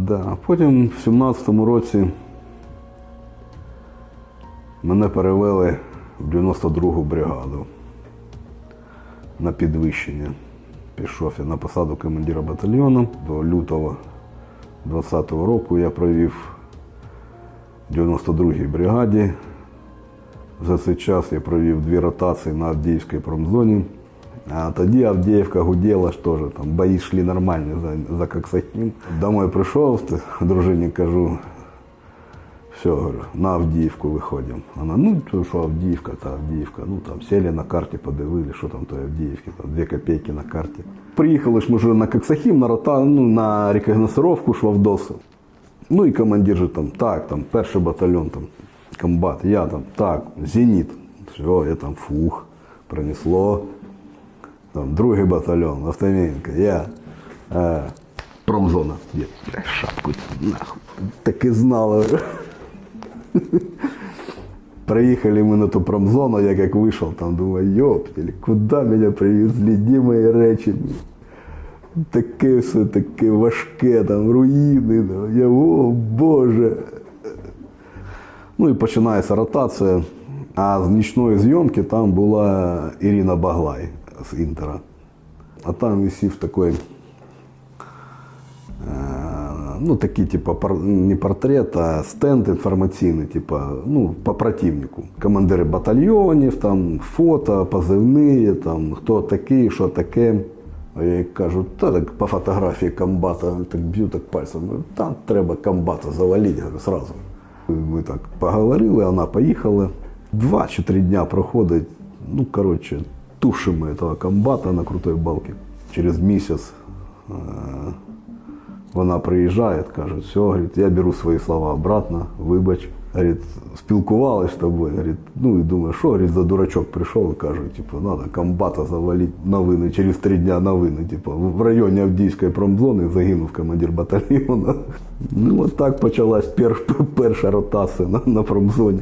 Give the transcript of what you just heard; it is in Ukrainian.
Да. Потім в 17-му році мене перевели в 92-гу бригаду на підвищення. Пішов я на посаду командира батальйону. До лютого 20-го року я провів в 92-й бригаді. За цей час я провів дві ротації на Авдіївській промзоні. А тоді Авдіївка гуділа ж теж, там бої йшли нормальні за, за Коксахім. Домой прийшов, т- дружині кажу, все, говорю, на Авдіївку виходимо. Вона, ну то що Авдіївка, та Авдіївка. Ну там сіли на карті, подивили, що там тої Авдіївки, там дві копійки на карті. Приїхали ж ми вже на Коксахім, на рота, ну, на рекогносцировку ж в Авдоси. Ну і командир же там, так, там, перший батальйон, там, комбат, я там, так, зеніт. Все, я там фух, принесло. Там, другий батальйон, Автоменко, я. Е, промзона. Я, шапку нахуй. Так і знала. Приїхали ми на ту промзону, я як вийшов, там думаю, йоптелі, куди мене привезли, де мої речі? Таке все таке важке, там руїни. там. Я, о Боже. Ну і починається ротація. А з нічної зйомки там була Ірина Баглай з Інтера. А там висів такий, е, ну такий, типа, не портрет, а стенд інформаційний, типа, ну, по противнику. Командири батальйонів, там фото, позивні, там, хто такий, що таке. А я їй кажу, та так по фотографії комбата, так б'ю так пальцем. Говорю, Та треба комбата завалити, сразу. Ми так поговорили, вона поїхала. Два чи три дня проходить, ну, коротше, тушимо этого комбата на крутой балці. Через місяць е, вона приїжджає, каже, все, говорить, я беру свої слова обратно, вибач. Говорить, спілкувалась з тобою. Говорить, ну і думаю, що говорить, за дурачок прийшов і каже, типу, треба комбата завалити новини, через три дня новини. Типу, в районі Авдіївської промзони загинув командир батальйону. Ну, от так почалась пер, перша ротація на, на промзоні.